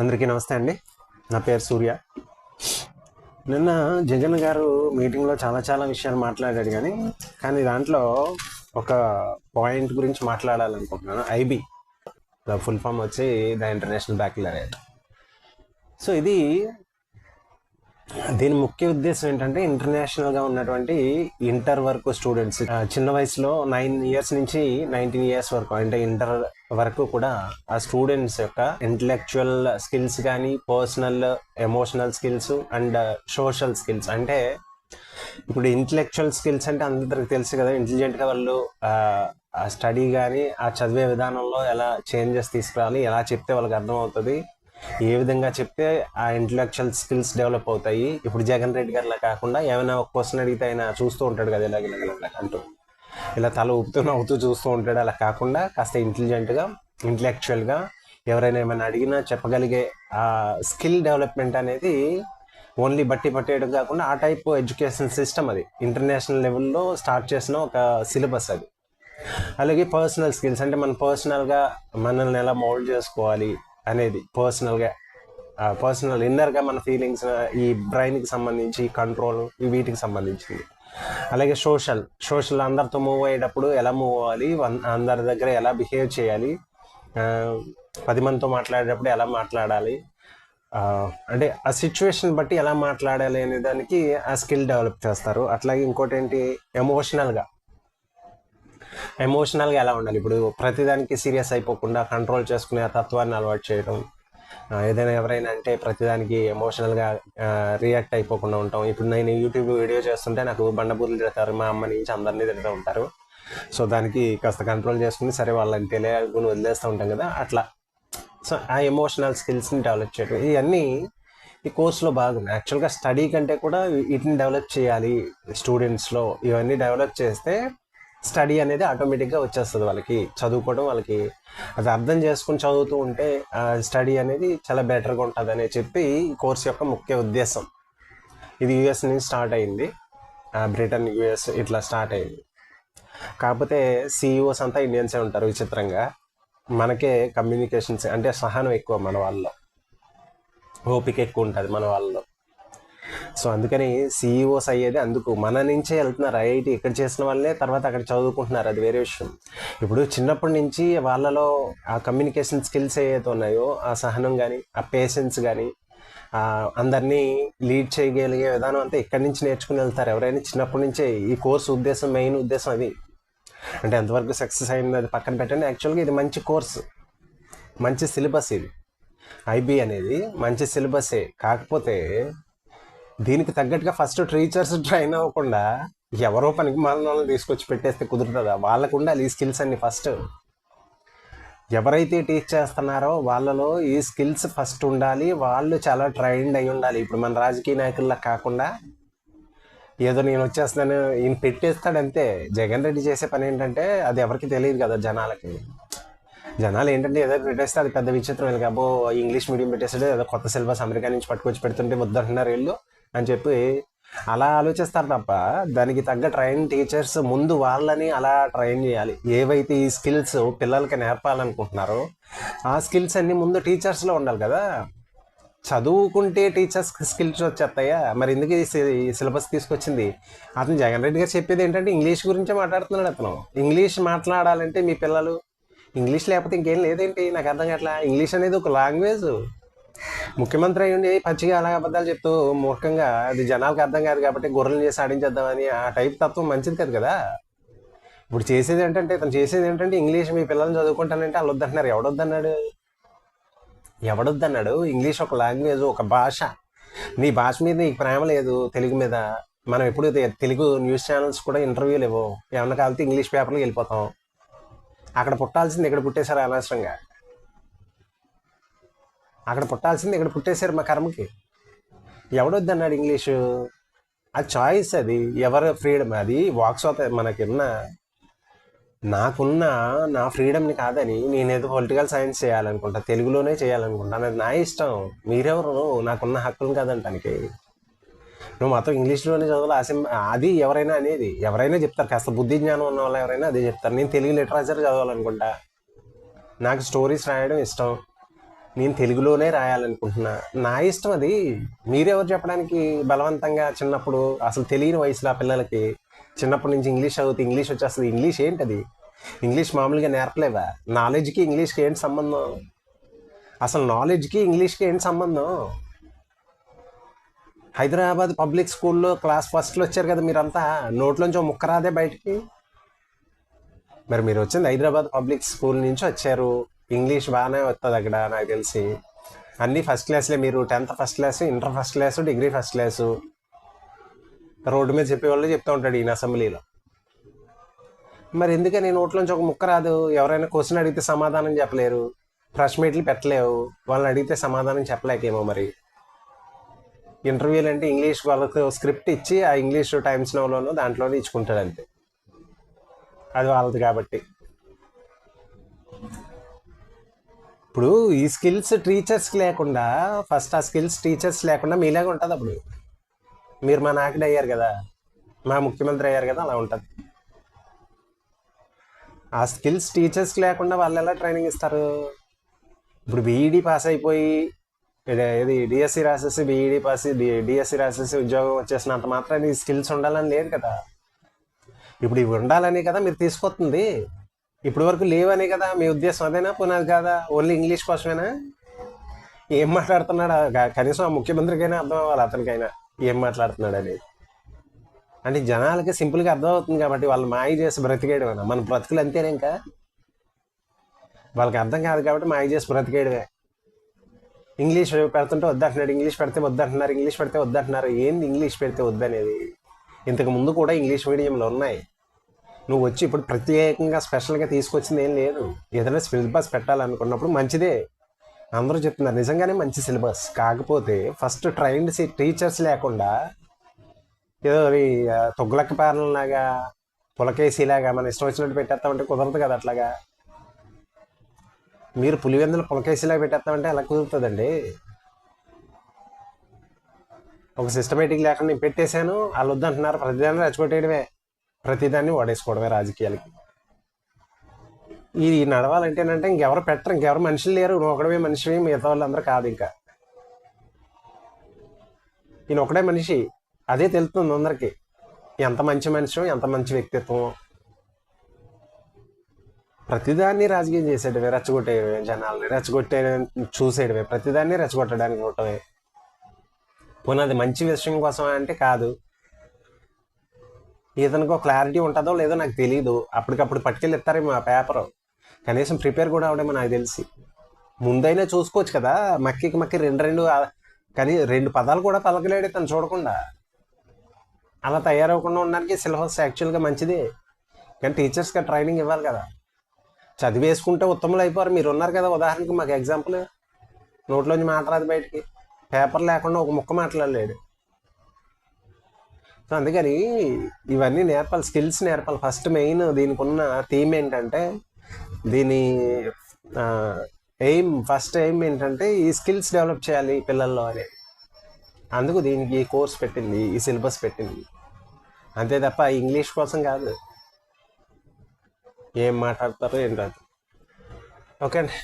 అందరికీ నమస్తే అండి. నా పేరు సూర్య. నిన్న జగన్ గారు మీటింగ్లో చాలా చాలా విషయాలు మాట్లాడాడు కానీ కానీ దాంట్లో ఒక పాయింట్ గురించి మాట్లాడాలనుకుంటున్నాను. ఐబీ ఫుల్ ఫామ్ వచ్చి ద ఇంటర్నేషనల్ బ్యాక్లరేట్ సో ఇది దీని ముఖ్య ఉద్దేశం ఏంటంటే ఇంటర్నేషనల్గా ఉన్నటువంటి ఇంటర్ వరకు స్టూడెంట్స్ చిన్న వయసులో నైన్ ఇయర్స్ నుంచి నైన్టీన్ ఇయర్స్ వరకు అంటే ఇంటర్ వరకు కూడా ఆ స్టూడెంట్స్ యొక్క ఇంటలెక్చువల్ స్కిల్స్ కానీ personal emotional skills and social skills అంటే ఇప్పుడు ఇంటలెక్చువల్ స్కిల్స్ అంటే అందరికి తెలుసు కదా ఇంటెలిజెంట్గా వాళ్ళు ఆ స్టడీ కానీ ఆ చదివే విధానంలో ఎలా చేంజెస్ తీసుకురావాలి ఎలా చెప్తే వాళ్ళకి అర్థమవుతుంది ఏ విధంగా చెప్తే ఆ ఇంటలెక్చువల్ స్కిల్స్ డెవలప్ అవుతాయి. ఇప్పుడు జగన్ రెడ్డి గారిలా కాకుండా ఏమైనా ఒక క్వశ్చన్ అడిగితే ఆయన చూస్తూ ఉంటాడు కదా ఇలాగ ఇలాగ అంటూ. ఇలా తల ఊపుతూ నవ్వుతూ చూస్తూ ఉంటాడు. అలా కాకుండా కాస్త ఇంటెలిజెంట్గా ఇంటలెక్చువల్గా ఎవరైనా ఏమైనా అడిగినా చెప్పగలిగే ఆ స్కిల్ డెవలప్మెంట్ అనేది ఓన్లీ బట్టి పట్టేయడం కాకుండా ఆ టైప్ ఎడ్యుకేషన్ సిస్టమ్ అది. ఇంటర్నేషనల్ లెవెల్లో స్టార్ట్ చేసిన ఒక సిలబస్ అది. అలాగే పర్సనల్ స్కిల్స్ అంటే మన పర్సనల్గా మనల్ని ఎలా మోల్డ్ చేసుకోవాలి అనేది పర్సనల్గా పర్సనల్ ఇన్నర్గా మన ఫీలింగ్స్ ఈ బ్రెయిన్కి సంబంధించి కంట్రోల్ వీటికి సంబంధించింది. అలాగే సోషల్ సోషల్ అందరితో మూవ్ అయ్యేటప్పుడు ఎలా మూవ్ అవ్వాలి అందరి దగ్గర ఎలా బిహేవ్ చేయాలి పది మందితో మాట్లాడేటప్పుడు ఎలా మాట్లాడాలి అంటే ఆ సిచ్యువేషన్ బట్టి ఎలా మాట్లాడాలి అనే దానికి ఆ స్కిల్ డెవలప్ చేస్తారు. అట్లాగే ఇంకోటి ఏంటి ఎమోషనల్గా. ఎమోషనల్గా ఎలా ఉండాలి? ఇప్పుడు ప్రతిదానికి సీరియస్ అయిపోకుండా కంట్రోల్ చేసుకునే ఆ తత్వాన్ని అలవాటు చేయడం ఏదైనా ఎవరైనా అంటే ప్రతిదానికి ఎమోషనల్గా రియాక్ట్ అయిపోకుండా ఉంటాం. ఇప్పుడు నేను యూట్యూబ్ వీడియో చేస్తుంటే నాకు బండబూర్లు తిడతారు మా అమ్మ నుంచి అందరినీ తిడుతూ ఉంటారు. సో దానికి కాస్త కంట్రోల్ చేసుకుని సరే వాళ్ళని తెలియకుండా వదిలేస్తూ ఉంటాం కదా అట్లా. సో ఆ ఎమోషనల్ స్కిల్స్ని డెవలప్ చేయడం ఇవన్నీ ఈ కోర్సులో బాగుంది యాక్చువల్గా స్టడీ కంటే కూడా వీటిని డెవలప్ చేయాలి. స్టూడెంట్స్లో ఇవన్నీ డెవలప్ చేస్తే స్టడీ అనేది ఆటోమేటిక్గా వచ్చేస్తుంది వాళ్ళకి. చదువుకోవడం వాళ్ళకి. అది అర్థం చేసుకుని చదువుతూ ఉంటే స్టడీ అనేది చాలా బెటర్గా ఉంటుంది అని చెప్పి ఈ కోర్స్ యొక్క ముఖ్య ఉద్దేశం. ఇది యుఎస్ నుంచి స్టార్ట్ అయింది. బ్రిటన్ యుఎస్ ఇట్లా స్టార్ట్ అయింది. కాకపోతే సిఇఓస్ అంతా ఇండియన్సే ఉంటారు విచిత్రంగా. మనకే కమ్యూనికేషన్స్ అంటే సహనం ఎక్కువ మన వాళ్ళలో. ఓపిక ఎక్కువ ఉంటుంది మన వాళ్ళలో. సో అందుకని సిఇఓస్ అయ్యేది అందుకు. మన నుంచే వెళ్తున్నారు ఐఐటి. ఇక్కడ చేసిన వాళ్ళే తర్వాత అక్కడ చదువుకుంటున్నారు. అది వేరే విషయం. ఇప్పుడు చిన్నప్పటి నుంచి వాళ్ళలో ఆ కమ్యూనికేషన్ స్కిల్స్ ఏవైతే ఉన్నాయో ఆ సహనం కానీ ఆ పేషెన్స్ కానీ అందరినీ లీడ్ చేయగలిగే విధానం అంతా ఇక్కడి నుంచి నేర్చుకుని వెళ్తారు ఎవరైనా చిన్నప్పటి నుంచే. ఈ కోర్సు ఉద్దేశం మెయిన్ ఉద్దేశం అది. అంటే ఎంతవరకు సక్సెస్ అయింది అది పక్కన పెట్టండి. యాక్చువల్గా ఇది మంచి కోర్సు. మంచి సిలబస్ ఇది. ఐబీ అనేది మంచి సిలబసే కాకపోతే దీనికి తగ్గట్టుగా ఫస్ట్ టీచర్స్ ట్రైన్ అవ్వకుండా ఎవరో పనికి మాలిన వాళ్ళని తీసుకొచ్చి పెట్టేస్తే కుదురుతుందా? వాళ్ళకు ఉండాలి ఈ స్కిల్స్ అన్ని ఫస్ట్ ఎవరైతే టీచ్ చేస్తున్నారో వాళ్ళలో ఈ స్కిల్స్ ఫస్ట్ ఉండాలి. వాళ్ళు చాలా ట్రైన్డ్ అయి ఉండాలి. ఇప్పుడు మన రాజకీయ నాయకుల్లా కాకుండా ఏదో నేను వచ్చేస్తాను ఈయన పెట్టేస్తాడంతే. జగన్ రెడ్డి చేసే పని ఏంటంటే అది ఎవరికి తెలియదు కదా జనాలకి. జనాలు ఏంటంటే ఏదో పెట్టేస్తే అది పెద్ద విచిత్రం వీళ్ళకి అబ్బో ఇంగ్లీష్ మీడియం పెట్టేస్తాడు ఏదో కొత్త సిలబస్ అమెరికా నుంచి పట్టుకొచ్చి పెడుతుంటే వద్దంటున్నారు వీళ్ళు. అని చెప్పి అలా ఆలోచిస్తారు తప్ప దానికి తగ్గ ట్రైన్ టీచర్స్ ముందు వాళ్ళని అలా ట్రైన్ చేయాలి. ఏవైతే ఈ స్కిల్స్ పిల్లలకి నేర్పాలనుకుంటున్నారో ఆ స్కిల్స్ అన్ని ముందు టీచర్స్లో ఉండాలి కదా. చదువుకుంటే టీచర్స్ స్కిల్స్ వచ్చేస్తాయా? మరి ఎందుకు ఈ సిలబస్ తీసుకొచ్చింది? అతను జగన్ రెడ్డి గారు చెప్పేది ఏంటంటే ఇంగ్లీష్ గురించే మాట్లాడుతున్నాడు అతను. ఇంగ్లీష్ మాట్లాడాలంటే మీ పిల్లలు ఇంగ్లీష్ లేకపోతే ఇంకేం లేదేంటి? నాకు అర్థం కావట్లా. ఇంగ్లీష్ అనేది ఒక లాంగ్వేజ్. ముఖ్యమంత్రి అయ్యండి పచ్చిగా అలా అబద్ధాలు చెప్తూ మూర్ఖంగా అది జనాలకు అర్థం కాదు కాబట్టి గొర్రెలు చేసి ఆడించేద్దామని ఆ టైప్ తత్వం మంచిది కాదు కదా? ఇప్పుడు చేసేది ఏంటంటే ఇతను చేసేది ఏంటంటే ఇంగ్లీష్ మీ పిల్లల్ని చదువుకుంటానంటే వాళ్ళు వద్దంటున్నారు ఎవడొద్దన్నాడు? ఎవడొద్దన్నాడు? ఇంగ్లీష్ ఒక లాంగ్వేజ్ ఒక భాష. నీ భాష మీద నీకు ప్రేమ లేదు తెలుగు మీద. మనం ఎప్పుడు తెలుగు న్యూస్ ఛానల్స్ కూడా ఇంటర్వ్యూలు ఇవ్వవు ఏమన్నా కావాలంటే ఇంగ్లీష్ పేపర్లో వెళ్ళిపోతాం. అక్కడ పుట్టాల్సింది ఇక్కడ పుట్టేశారు అనవసరంగా? అక్కడ పుట్టాల్సింది ఇక్కడ పుట్టేశారు మా కర్మకి. ఎవడొద్దన్నాడు ఇంగ్లీషు? ఆ చాయిస్ అది ఎవరి ఫ్రీడమ్? అది వాక్స్ స్వాత మనకున్న నాకున్న నా ఫ్రీడమ్ని కాదని నేనేదో పొలిటికల్ సైన్స్ చేయాలనుకుంటా తెలుగులోనే చేయాలనుకుంటాను అది నా ఇష్టం. మీరెవరు? నాకున్న హక్కులు కాదంటానికి నువ్వు మాత్రం ఇంగ్లీష్లోనే చదవాలి అసెం అది ఎవరైనా అనేది ఎవరైనా చెప్తారు కాస్త బుద్ధి జ్ఞానం ఉన్న వాళ్ళు ఎవరైనా అదే చెప్తారు. నేను తెలుగు లిటరేచర్ చదవాలనుకుంటా. నాకు స్టోరీస్ రాయడం ఇష్టం. నేను తెలుగులోనే రాయాలనుకుంటున్నా. నా ఇష్టం అది. మీరెవరు చెప్పడానికి బలవంతంగా చిన్నప్పుడు అసలు తెలియని వయసులో ఆ పిల్లలకి చిన్నప్పటి నుంచి ఇంగ్లీష్ చదివితే ఇంగ్లీష్ వచ్చేస్తుంది. ఇంగ్లీష్ ఏంటది? ఇంగ్లీష్ మామూలుగా నేర్పలేవా? నాలెడ్జ్కి ఇంగ్లీష్కి ఏంటి సంబంధం? అసలు నాలెడ్జ్కి ఇంగ్లీష్కి ఏంటి సంబంధం? హైదరాబాద్ పబ్లిక్ స్కూల్లో క్లాస్ ఫస్ట్లో వచ్చారు కదా మీరంతా. నోట్లోంచి ముక్క రాదే బయటికి. మరి మీరు వచ్చింది హైదరాబాద్ పబ్లిక్ స్కూల్ నుంచి వచ్చారు. ఇంగ్లీష్ బాగానే వస్తుంది అక్కడ నాకు తెలిసి. అన్నీ ఫస్ట్ క్లాస్లే మీరు tenth first class inter first class degree first class road మీద చెప్పేవాళ్ళు చెప్తూ ఉంటాడు ఈయన అసెంబ్లీలో మరి ఎందుకని నోట్లోంచి ఒక ముక్క రాదు? ఎవరైనా క్వశ్చన్ అడిగితే సమాధానం చెప్పలేరు. ప్రెస్ మీట్లు పెట్టలేవు. వాళ్ళని అడిగితే సమాధానం చెప్పలేకేమో మరి. ఇంటర్వ్యూలు అంటే ఇంగ్లీష్ వాళ్ళకు స్క్రిప్ట్ ఇచ్చి ఆ ఇంగ్లీష్ టైమ్స్ నోలోనూ దాంట్లోనే ఇచ్చుకుంటాడు అంతే. అది వాళ్ళది కాబట్టి. ఇప్పుడు ఈ స్కిల్స్ టీచర్స్కి లేకుండా ఫస్ట్ ఆ స్కిల్స్ టీచర్స్ లేకుండా మీలాగా ఉంటుంది అప్పుడు. మీరు మా నాయకుడు అయ్యారు కదా మా ముఖ్యమంత్రి అయ్యారు కదా అలా ఉంటుంది. ఆ స్కిల్స్ టీచర్స్కి లేకుండా వాళ్ళు ఎలా ట్రైనింగ్ ఇస్తారు? ఇప్పుడు బీఈడి పాస్ అయిపోయి ఇది డిఎస్సి రాసేసి బీఈడి పాస్ డిఎస్సి రాసేసి ఉద్యోగం వచ్చేసినంత మాత్రం ఈ స్కిల్స్ ఉండాలని లేదు కదా. ఇప్పుడు ఇవి ఉండాలని కదా మీరు తీసుకొస్తుంది. ఇప్పటి వరకు లేవనే కదా మీ ఉద్దేశం అదేనా? పునాది కాదా? ఓన్లీ ఇంగ్లీష్ కోసమేనా? ఏం మాట్లాడుతున్నాడు? కనీసం ఆ ముఖ్యమంత్రికైనా అర్థం అవ్వాలి అతనికైనా. ఏం మాట్లాడుతున్నాడు అనేది అంటే జనాలకి సింపుల్గా అర్థం అవుతుంది కాబట్టి వాళ్ళు మాయ చేసి బ్రతికేయడమేనా మన బ్రతుకులు అంతేనే ఇంకా? వాళ్ళకి అర్థం కాదు కాబట్టి మాయ చేసి బ్రతికేయడమే. ఇంగ్లీష్ పెడుతుంటే వద్దంటున్నాడు ఇంగ్లీష్ పెడితే వద్దంటున్నారు ఇంగ్లీష్ పెడితే వద్దంటున్నారు. ఏంది ఇంగ్లీష్ పెడితే వద్దనేది? ఇంతకు ముందు కూడా ఇంగ్లీష్ మీడియంలో ఉన్నాయి. నువ్వు వచ్చి ఇప్పుడు ప్రత్యేకంగా స్పెషల్గా తీసుకొచ్చింది ఏం లేదు. ఏదైనా సిలబస్ పెట్టాలనుకున్నప్పుడు మంచిదే. అందరూ చెప్తున్నారు నిజంగానే మంచి సిలబస్. కాకపోతే ఫస్ట్ ట్రైన్డ్ టీచర్స్ లేకుండా ఏదో తొగ్గులక్క ఆ, తొగ్లక్క పాలనలాగా మన ఇష్టం వచ్చినట్టు పెట్టేస్తామంటే కుదరదు కదా అట్లాగా. మీరు పులివెందులు పులకేసిలాగా పెట్టేస్తామంటే అలా కుదురుతుందండి? ఒక సిస్టమేటిక్ లేకుండా నేను పెట్టేశాను వాళ్ళు వద్దంటున్నారు ప్రతిదాన్ని రెచ్చగొట్టేయడమే. ప్రతిదాన్ని వాడేసుకోవడమే రాజకీయాలకి. ఇది నడవాలంటేనంటే ఇంకెవరు పెట్టరు ఇంకెవరు మనుషులు లేరు నువ్వు ఒకడమే మనిషి మిగతా వాళ్ళందరూ కాదు ఇంకా. ఈయన ఒకడే మనిషి అదే తెలుస్తుంది అందరికి. ఎంత మంచి మనిషి ఎంత మంచి వ్యక్తిత్వం ప్రతిదాన్ని రాజకీయం చేసేటవే రెచ్చగొట్టేయడమే జనాల్ని రెచ్చగొట్టే చూసేయడమే ప్రతిదాన్ని రెచ్చగొట్టడానికి ఉండటమే పోనీ అది మంచి విషయం కోసం అంటే కాదు. ఇతనికి ఒక క్లారిటీ ఉంటుందో లేదో నాకు తెలియదు అప్పటికప్పుడు పట్టుకెళ్ళి ఇస్తారేమో ఆ పేపర్ కనీసం ప్రిపేర్ కూడా అవడేమో నాకు తెలిసి. ముందైనా చూసుకోవచ్చు కదా మక్కికి మక్కి రెండు రెండు కానీ రెండు పదాలు కూడా పలకలేడు తను చూడకుండా. అలా తయారవకుండా ఉండడానికి సిలబస్ యాక్చువల్గా మంచిదే. కానీ టీచర్స్కి ట్రైనింగ్ ఇవ్వాలి కదా. చదివేసుకుంటే ఉత్తములు అయిపోరు. మీరు ఉన్నారు కదా ఉదాహరణకి మాకు ఎగ్జాంపుల్ నోట్లోంచి మాట్లాడదు బయటికి. పేపర్ లేకుండా ఒక ముక్క మాట్లాడలేడు. సో అందుకని ఇవన్నీ నేర్పాలి స్కిల్స్ నేర్పాలి. ఫస్ట్ మెయిన్ దీనికి ఉన్న థీమ్ ఏంటంటే దీని ఎయిమ్ ఫస్ట్ ఎయిమ్ ఏంటంటే ఈ స్కిల్స్ డెవలప్ చేయాలి పిల్లల్లో అని. అందుకు దీనికి ఈ కోర్స్ పెట్టింది ఈ సిలబస్ పెట్టింది. అంతే తప్ప ఇంగ్లీష్ కోసం కాదు. ఏం మాట్లాడతారో ఏం రాదు ఓకే అండి